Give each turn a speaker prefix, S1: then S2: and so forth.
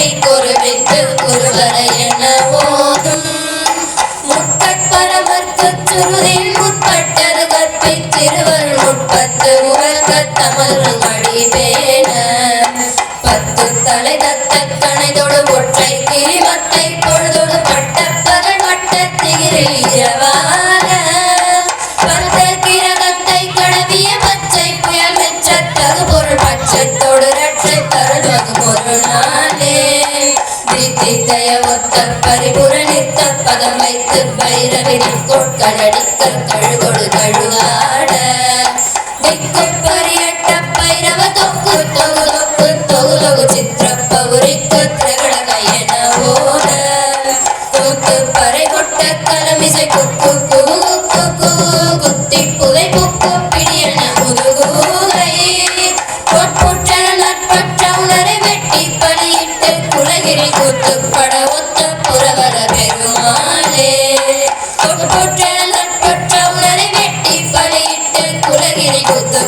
S1: முத்தை குருவித்து குருவர என ஓதும். முக்கட்பரவர்க்கு சுருதில் முற்பட்டது கற்பித்திருவர் முற்பத்து உவர்க்க தமது மடி பேண. பத்து தலை தத்த கணைதொடு ஒற்றை கிரிமத்தை பொழுதொடு பட்ட பகல் வட்ட திகிரில் இரவாக. பத்த கிரகத்தை கடவிய பச்சை புயல் மெச்சத்தகு பொருள் பட்சத்தோடு ரட்சை சித்தய ஒத்த பரிபுர நித்த பதம் வைத்து பைரவி கொட்கடடிக்க கழுகொடு கழுவாட திக்கு பரியட்ட பைரவ தொக்கு தொகு தொக்கு தொகு தொகு சித்திரப்ப உரிக்கு திரகட என ஓட. கூத்து பறை கொட்ட கலமிசை குக்கு குக்கு குத்தி புதை குக்கு பலியிட்டு குலகிரி கூத்து ஒத்த புறவர பெருமாளே. பொற்புற்றன நட்பற்ற உணரை வெட்டி பலியிட்டு குலகிரி கூத்து